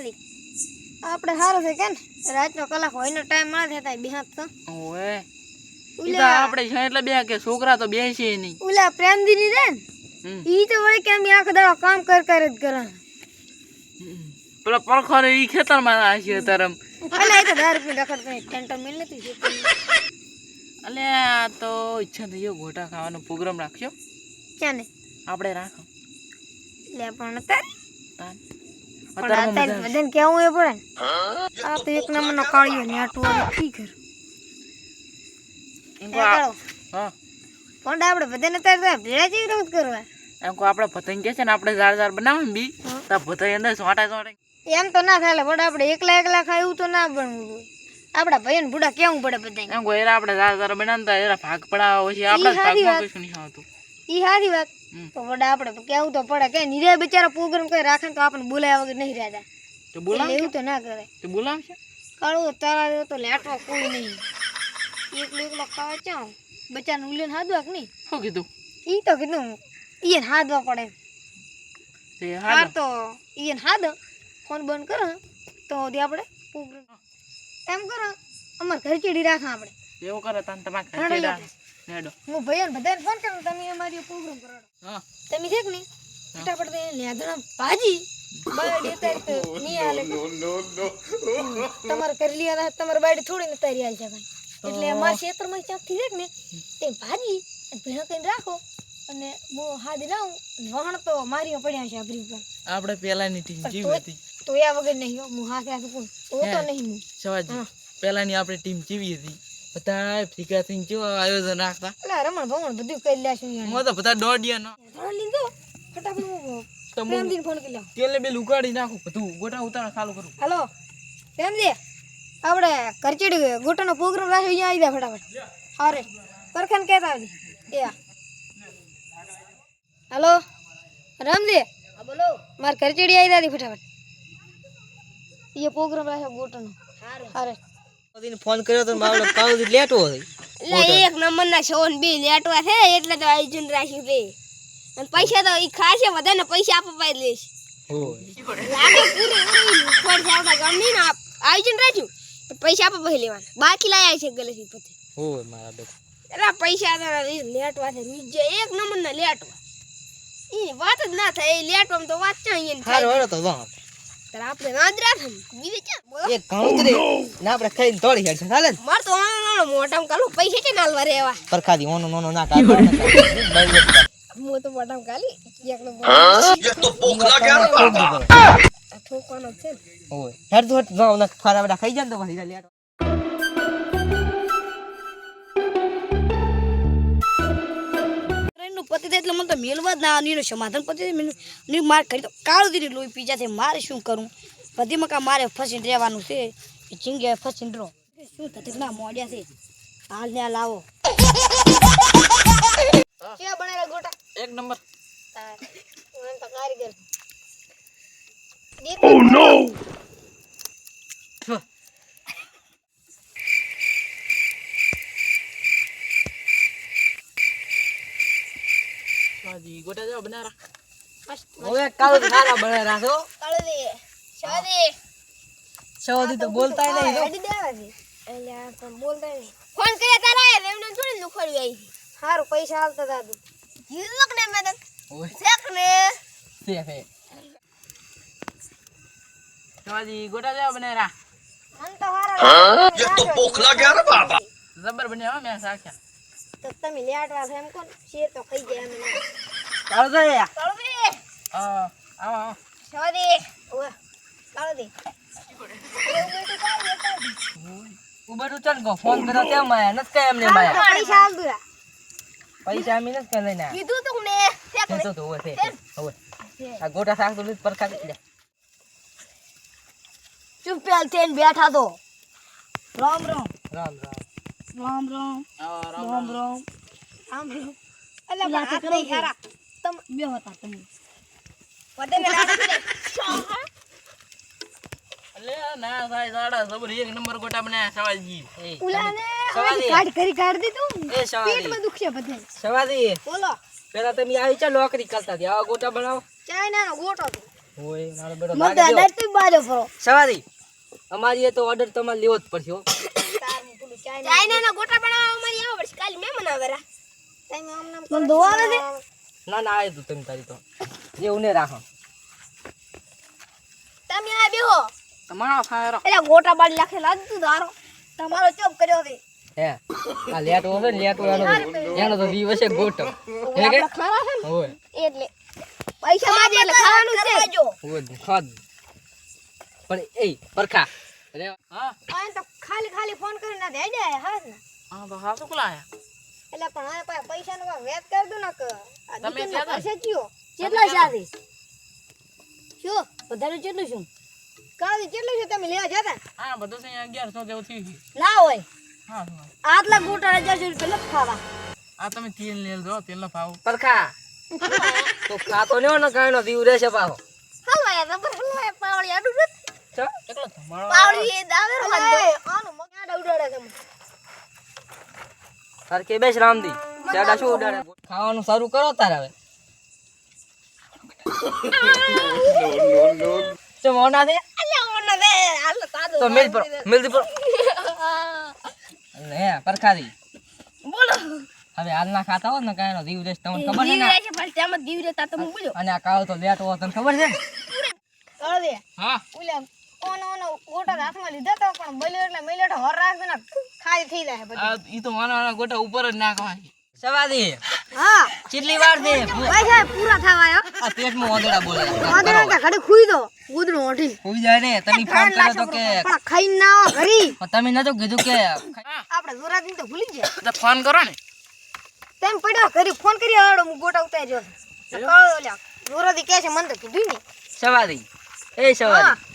ઓલી આપણે સારું છે કે ને રાતનો કલાક હોય નો ટાઈમ મળે છે તાઈ બિહાત તો ઓએ ઉલા આપણે છે એટલે બે કે છોકરા તો બેસી નહીં. ઉલા પ્રેમદીની રે ને? હમ. ઈ તો વળી કેમ આખો દાડો કામ કર કર જ કરે પેલા પરખર ઈ ખેતરમાં આ છે તરમ અલે તો દારૂ પીને રખડ કઈ ટેન્ટો મિલ નથી છે અલે આ તો ઈચ્છા થઈ ગયો ગોટા ખાવાનો પ્રોગ્રામ રાખ્યો. ક્યાં ને આપણે રાખો. લે પણ તાર. તાન પણ અત્યારે બધાને કેવું એ પડે ને. આ તો એક નંબરનો કાળિયો ને આટલું વાળું ઠીક છે. એમ એ કહો આ- કરો હા. પણ આપણે બધાને અત્યારે ભેળા જેવી રમત કરવા. એમ કહો આપણે પતંગ કે છે ને આપણે ઝાડ ઝાડ બનાવે ને બી તો પતંગ અંદર સોટા સોટા. એમ તો ના થાય પણ આપણે એકલા એકલા ખાય એવું તો ના બનવું આપડા ભાઈ ને બુડા કેવું પડે બધા એમ એરા આપણે ઝાડ ઝાડ બનાવતા એરા ભાગ પડાવવા પછી આપણા સારી ભાગમાં વાત. કશું નહીં આવતું. ઈ સારી વાત. તો વડા આપણે તો કેવું તો પડે. કે નિરે બિચારા પ્રોગ્રામ કઈ રાખે તો આપણે બોલાયા વગર નહીં રહેતા તો બોલાવ એવું તો ના કરે તો બોલાવશે? કાળો તારા જેવો તો લેટવા કોઈ નહીં. એકલો એકલો ખાવા ચાઉ. બચ્ચાને ઉલીને હાદવા કે નહીં? શું કીધું? ઈ તો કીધું ઈને હાદવા પડે. તે હાર તો ઈને હાદ. ફોન બંધ કરો તો તે આપણે પ્રોગ્રામ એમ કરો અમાર ઘર ચીડી રાખા આપણે એવું કરે તને તમારે ઘર યાર. હેડો. હું ભૈયાને બધાને ફોન કરું તમે અમારી પ્રોગ્રામ કરાડો હા. તમે છે કે ફટાફટ તે લેધણા ભાજી બાયડી તારી તો નહીં હાલે. તમારે કરી લીધા તમારે બાડી થોડી ને તારી હાલ જાય એટલે અમારા ક્ષેત્રમાં છે કે ને તે ભાજી ભેણો ભીણો કરીને રાખો. અને હું હાદી લાવું વહણ તો મારી પડ્યા છે આપણી ઉપર. આપણે પેલાની ટીમ જીવી તો હતી. તોયા વગર નહીં હો. હું હા કે કોણ તો તો નહીં હું. સવાજી હા. પેલાની આપણે ટીમ જીવી હતી. બધા ભેગા થઈને કેવું આયોજન રાખતા? એટલે રમણ ભમણ બધું કરી લેશું હું તો બધા દોડિયા નો. લીધો? ફટાફટ હું ફોન કરી લઉં બે બેલ ઉગાડી નાખું બધું ગોટા ઉતાર ચાલુ કરું. હલો પ્રેમજી આપણે કરચીડી ગોટાનો પ્રોગ્રામ રાખ્યો અહીંયા આવી જાય ફટાફટ. હારે પરખાને કહેતા આવી એ રામ રામજી બોલો. મારે કરચડી આવી દાદી ફટાફટ. એ પ્રોગ્રામ રાખ્યો ગોટાનો. હારે. ફોન કર્યો તો મારો કાઉ લેટો એટલે એક નંબરના સોન બી લેટવા છે એટલે તો આયોજન રાખ્યું છે. અને પૈસા તો ઈ ખાશે બધાને પૈસા આપવા પાઈ લેશ લાગે પૂરી પૂરી લુખવાડ છે આપણા ગામની ને આયોજન રાખ્યું? પૈસા આપવા પાઈ લેવાના. બાકી લાયા છે ગલેથી પોતે. હોય મારા બેટા. એટલે પૈસા લેટવા છે નીચે એક નંબરના લેટવા ઈ વાત જ ના થાય એ લેટવામાં તો વાત ક્યાં હારો હારો તો વાહ તારે આપણે ના જ બીજે ક્યાં બોલો. એક ઘણું જ રે ના આપણે ખાઈને તોડી હેડ છે ચાલે ને? તો મોટામાં કાલો પૈસા છે નાલવા રહેવા. પરખાદી ઓનો નોનો ના કાઢો. હું તો મોટામ કાલી એકલો ઠોકવાનો છે ને. હોય હેડ તો જાવ ના બેટા ખાઈ જાય તો પછી ટ્રેનનું પતિ એટલે મને તો મેળવા જ ના એનું સમાધાન પતિ ની માર કરી તો કાળું દીધી લોહી પી જાય મારે શું કરું? બધી મકા મારે ફસીને રહેવાનું છે. એ જિંદગી ફસીને રહો. શું થતી ના મોડ્યા છે. હાલ ને હાલ આવો કેવા બનેલા ગોટા? એક નંબર. કારીગર હું એમ તો સવાજી ગોટા જાવ બનારા. હવે કાળો નાના બને રાખો કાળુદી શાદી સવાદી તો બોલતાય નહીં તો હેડી દેવા છે એટલે આ પણ બોલતા નહીં. ફોન કર્યા તારા એમને થોડી લુખડવી આવી સારું પૈસા હાલતા દાદુ જીવક ને મેં ઓય. શેક ને. સે હે. સવાજી ગોટા જાવ બનારા. મન તો હારા એ તો પોખલા ગયા જબર બન્યા હો મેં સાખ્યા તો તમે લેટવા છે એમ કોણ શેર તો ખાઈ જાય હા આવો ઉબર ગો ફોન માયા એમને માયા પૈસા દુરા. પૈસા લઈને કીધું તું ને શેક તો હોય છે આ ગોટા શાક તો લે. ચૂપ પેલ થઈને બેઠા તો. રામ રામ. રામ રામ. રામ રામ. રામ રામ. રામ રામ. અલા પણ હાથ યારા તમ બે હતા તમે. લાડુ કરે. અલે ના સાઈ સાડા સબર એક નંબર ગોટા બનાયા સવાજી ઉલાને કાઢ કરી કાઢ દીધું એ સવાદી પેટમાં દુખશે બધે. સવાજી બોલો. પેલા તમે આવી ચા નોકરી કરતા હતી આવા ગોટા બનાવો. ચાઇનાનો ગોટો હોય મારો બેટો મને તો તું બાજો ફરો સવારી અમારી એ તો ઓર્ડર તમારે લેવો જ પડશે હો. ચાઇનાના ગોટા. બનાવવા અમારી આવો પડશે. કાલે મહેમાન આવે રા મને દોવા આવે ના ના આવે તું તમે તારી તો. એવું ને રાખો. તમે આ બેહો. તમારો ફાયરો એટલે ગોટા બાળી લાખે લાગતું તારો તમારો ચોપ કર્યો છે. હે આ લેટો હશે લેટો એનો એનો તો વી હશે ગોટો. હે કે? ખાવા છે હોય. એટલે. પૈસા માજે એટલે ખાવાનું છે. હોય ખાદ પણ એ પરખા. અરે હા? આ તો ખાલી ખાલી ફોન કરીને દે જાય હા ને. હા તો હા શું કલાયા એટલે પણ આ પાસે પૈસા નો વેત કરી દો ને તમે ત્યાં ખર્ચે કેટલા શાદી શું? બધાનું કેટલું શું? કાવી કેટલું છે તમે લેવા જતા? હા બધું છે અગિયારસો જેવું થઈ ગયું ના હોય. હા. આટલા ગોટા હજારસો રૂપિયા નથી ખાવા. આ તમે તેલ લેજો તેલનો ભાવ પરખા. તો ખાતો ને ને કાંઈનો દીવ રહેશે પાહો હલવાય રબર હલવાય પાવળી આડું નથી કેટલો તમારો પાવળી એ આનું મગ ઉડાડે તમે તાર કે બેસ રામદી ચાડા શું ઉડાડે ખાવાનું શરૂ કરો તારે હવે. ચો મોના છે? અલ્યા ઓને દે તો મિલ પર મિલ પર. હે. પરખાદી. બોલો. હવે હાલ ના ખાતા હોત ને કાંઈનો દીવ રહેશે તમને ખબર છે ને? દીવ રહેશે પણ તેમ જ દીવ રહેતા તમે બોલો અને આ કાળો તો લેટ હોત તને ખબર છે ને? હા. ઓલા ઓનો ઓનો ગોટા હાથમાં લીધા તો પણ બલ્યો એટલે મેલ્યો હર રાખજો ને ખાઈ થઈ જાય બધું ઈ તો વાના વાના ગોટા ઉપર જ નાખવા સવાદી હા. કેટલી વાર દે પૈસા પૂરા થવા આ પેટમાં ઓદડા બોલે. વાંધો નહીં ઘડી ખુઈ દો. ગુદડું ઓઠી હોઈ જાય ને તમે ફોન કર્યો તો કે પણ ખાઈ ના આવો ઘરી પણ તમે નતું કીધું કે આપણે જોરાજી તો ભૂલી ગયા. તો ફોન કરો ને. તેમ પડ્યો ઘરી ફોન કરી આવડો હું ગોટા ઉતાર્યો. છે તો કહો ઓલા જોરાજી કહે છે મને તો કીધું સવાદી એ સવાદી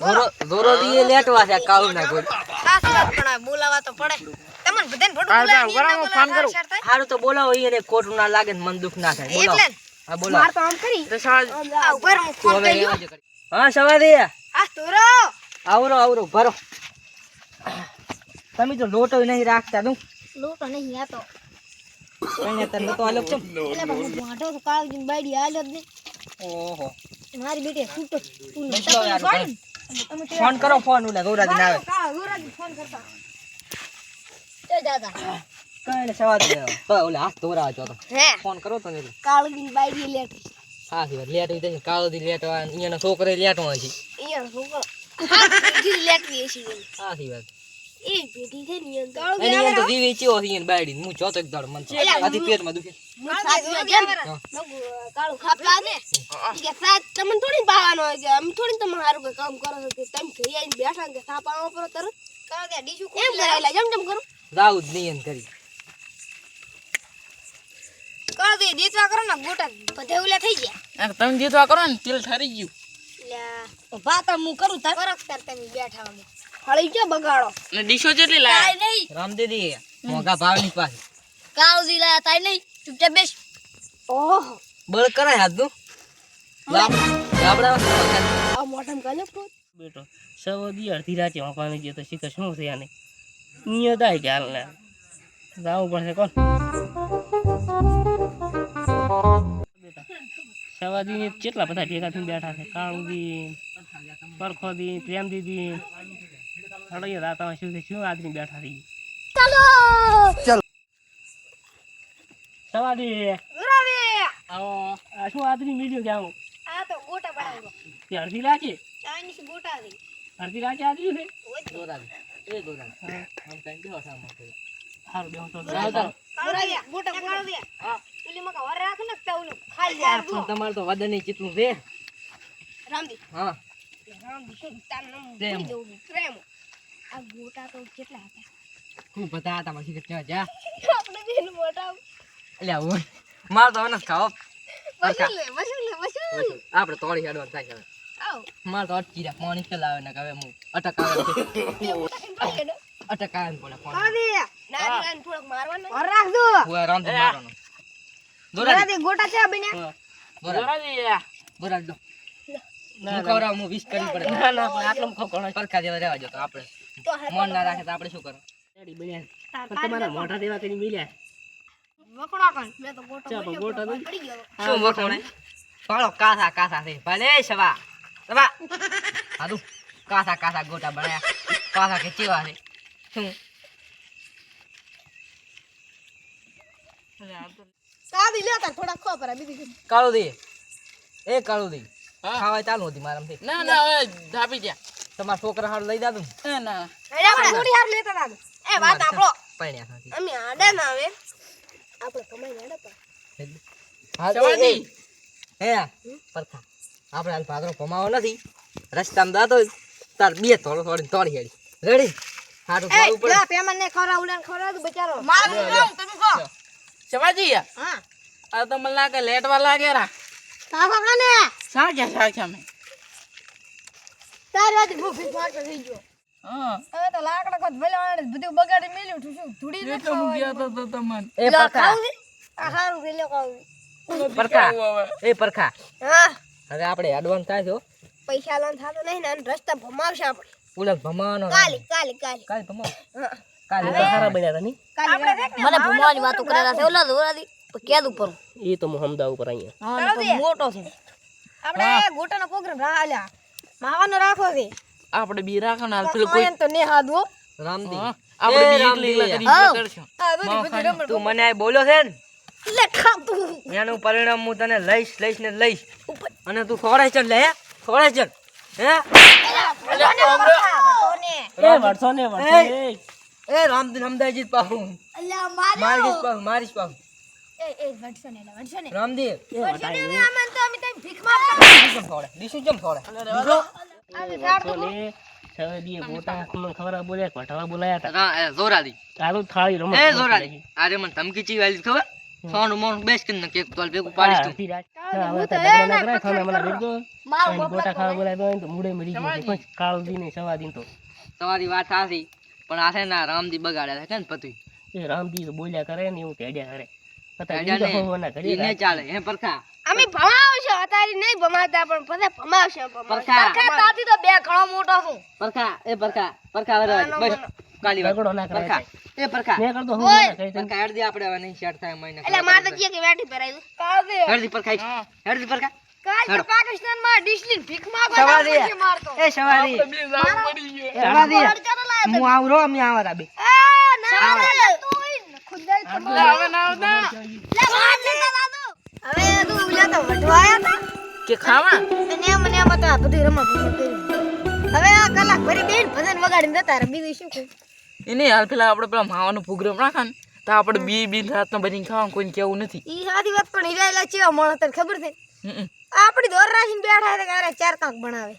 જોરો દીએ દી લેટવા છે કાળું ના કોઈ ખાસ વાત પણ બોલાવા તો પડે. તમને બધાને ફોટો હા, બોલાવી બરાબર, ફોન કરું. શેર તો બોલાવો એને ખોટું ના લાગે ને મન દુખ ના થાય. બોલાવો. હા બોલાવો. માર તો આમ કરી. તો સાજ આ ઉપર હું ફોન કર્યો. કરી. હા સવાદી આ તોરો આવરો આવરો ભરો તમે તો લોટો નહીં રાખતા તું લોટો નહીં આ તો કઈને તને તો અલગ છે એટલે હું વાંઢો તો કાળજી બાડી આલ્યો જ નહીં. ઓહો. મારી બેટી છૂટો તું મોકલો યાર, સોરી ને. તમે તે ફોન કરો ફોન ઓલા ગૌરાજી ના આવે કાળા ફોન કરતા. એ દાદા. કઈ સવાદ તો ઓલા હાથ ધોરાવા જો તો. ફોન કરો તો ને બાયડી લેટ હા લેટ હોય કાળો દી લેટ હોય અહીંયા છોકરો લેટ હોય છે. અહીંયા છોકરો. પેઢી લેટ. હા સી વાત. એ ને એની અંદર બાયડી હું જોતો એક દાડ મન આથી પેટમાં દુખે. સાચી વાત છે. ને. કાળું ખાપલા ને કે સાત તમને થોડી પાવાનો હોય કે અમે થોડી તમે સારું કામ કરો છો કે તમે ઘરે આવીને બેઠા ને કે સા પાવા પડો તરત. એમ કરાયેલા જમ જમ કરો. જાવું જ કરી. કર દે દીચવા કરો ને ગોટા? બધે થઈ ગયા. તમે જીતવા કરો ને તેલ ઠરી ગયું. તો ભાત હું કરું તાર. કરો તમે બેઠા અમે હળી કે બગાડો? ને ડીશો જેટલી લાયા. નહીં. રામદેદી મોગા ભાવની પાસે કાળું લાયા તાઈ નહીં. ચૂપચાપ બેસ. ઓહ. બળ કરાય હાથનું. આ મોઢામાં કાલે પ્રોત બેટો સવાદી અડધી રાતે વાંકવાની જે તો શીખર શું છે આને નિયત આવી કે હાલ ને જવું પડશે કોણ? બેટા સવાદી કેટલા બધા ભેગા થઈને બેઠા છે? કાળુદી પરખોદી પ્રેમ દીદી. હળીએ રાતા શું છે શું આદમી બેઠા થઈ સવાદી ઉરાવે આવો. આ શું આદમી મીડિયો કે આવું? આ તો ગોટા બનાવ્યો. તે અડધી રાતે ચાઇનીઝ ગોટા દે અડધી રાતે આદમી છે? દોરાવી એ દોરાવી આમ કઈ બેહો સામો હારું બેહો તો. દે ગોટા કાળો દે હા. ઉલી મકા વર રાખ ને તો ખાઈ જાય પણ તમારે તો વદનની ચીતલું છે. રામદી હા. રામદી શું તાન નમ પ્રેમ. પ્રેમ. આ ગોટા તો કેટલા હતા? હું બધા હતા પછી કે જા. આપણે બેન મોટા એટલે આવો માર તો હવે ખાઓ વસૂલ લે વસૂલ. આપણે તોડી હેડવાનું થાય હવે. આવ. તો અટકી રહ્યા. પાણી ચલાવે ને હવે હું અટકાવે છે. ના ને? પડે પાણી દે. થોડોક મારવાનો. રાખ દો હું રામ મારવાનો. દોરા દે ગોટા છે બન્યા. દોરા દોરા દો હું ખવડાવું, હું વિશ કરવી પડે. ના ના પણ આટલો કોણ પરખા જેવા રહેવા જો તો આપણે. મન ના રાખે તો આપણે શું કરો રેડી બન્યા. પણ તમારા મોઢા દેવા કરીને મિલ્યા વખણા કણ. મે તો ગોટો ચા ગોટો પડી ગયો. શું વખોણે પાળો કાસા કાસા છે. ભલે શવા શવા હાદુ કાસા કાસા ગોટા બનાયા. કાસા કે ચીવા છે? શું? સાદી લેતા થોડા ખોપરા બીજી કાળો દે એ કાળો દે હા. ખાવા ચાલુ હતી મારામથી. ના ના હવે ધાપી જા તમારા છોકરા હાર લઈ દાદુ એ ના હેડે આપણે થોડી હાર લેતા હતા એ વાત આપણો. નથી અમે આડા ના આવે. આપણે કમાઈ આડા પર હા, એ, હે પરખા. આપણે હાલ ભાદરો ભમાવો નથી. રસ્તામાં દાદો તાર બે થોડો થોડી તોડી હેડી. રેડી એ પાડવું પડે. પેમન ને ઉડાન ખરા તો બચારો. સવાજી હા. આ તો મને લાગે લેટવા લાગે રા. કાકા કાને સા ક્યાં સા મેં મારતો થઈ ગયો. હવે તો લાકડા કોત ભલે વાળે બધું બગાડી મેલ્યું ઠું શું? ધૂડી એ ને ગયા તો તો તમને. એ પરખા. આ હારું કે લ્યો પરખા. એ પરખા. હા. હવે આપણે એડવાન્સ થાય છે પૈસા લોન થતો નહીં ને રસ્તા ભમાવશે આપણે. ઉલટ ભમાવાનો કાલી કાલી કાલી. કાલી ભમાવ. કાલી તો સારા બન્યા હતા નહીં? મને ભમાવાની વાતો કરેલા છે. ઓલા દોરાદી કેદ ઉપર. એ તો હું હમદા ઉપર અહીંયા. મોટો છે. આપણે ગોટાનો પ્રોગ્રામ રાલ્યા માવાનો રાખો છે. આપણે બી રાખો ને હાલ પેલું કોઈ તો ને હાદવો રામદી. આપણે બી. એકલી એકલા કરી કરશું. તું મને આ બોલો છે ને. એનું પરિણામ હું તને લઈશ લઈશ ને લઈશ. અને તું ખોરાય ચલ લે હે. ખોરાય ચડ હે? એ વળશો ને વળશો એ. એ એ રામદી હમદાજી પાહું. મારીશ પાહું મારીશ પાહું. એ એ વડસો ને વડસો ને રામદી વડસો ને આમાં તો અમે તને ભીખ માગતા ડીશું ચમ ખવડાય ડીશું ચમ ખવડાય વળશો ને સવે દીએ ગોટા મને ખબર બોલ્યા કઠવા બોલાયા હતા. રા- એ જોરાદી ચાલુ થાળી રમત એ જોરાદી અરે મને ધમકી ચી વાલી ખબર? સોનું મોનું બેસ કે ને તોલ ભેગું પાડીશ તું. હવે તો લગ્ન ના કરાય થાને મને રેડજો ગોટા ખાવા બોલાય તો મૂડે મરી ગયો કોઈ દી ને સવા દીન તો. તમારી વાત સાચી પણ આ ના ને રામદી બગાડ્યા છે કે ને પતું એ રામજી તો બોલ્યા કરે ને એવું તેડ્યા કરે. ને. ને હે અમે ભમાવશે અત્યારે નહીં ભમાતા પણ બધા ભમાવશે પરખા. તાતી તો બે ઘણો મોટો છું. પરખા એ પરખા પરખા બસ કાલી વાત. ના પરખા એ પરખા. મેં કરતો હોવાના પરખા હેડ દે આપણે હવે નહીં શેર થાય મહિને એટલે મારે તો કે વેઠી ભરાયું કાદે હેડ દી પરખા. હેડ. દી પરખા કાલ પાકિસ્તાનમાં ડિસ્લિન ભીખ માગો મારતો. એ સવારી. બી જાવ પડી ગયો સવારી હું આવરો અમે આવા બે આ ના. કે ખાવા? અને એમ ને એમ તો આ બધું રમા ભજન હવે આ કલાક ભરી બેન ભજન વગાડીને જતા રહે બીજું શું કહું? એને હાલ પેલા આપણે પેલા માવાનો પ્રોગ્રામ રાખા ને તો આપણે બી બી રાતનો બની ખાવાનું કોઈને કેવું નથી. ઈ સાદી વાત પણ હિરાયેલા ચેવા મળે તને ખબર છે. આપણી દોર રાખીને બેઠા છે કે અરે ચાર કાંક બનાવે.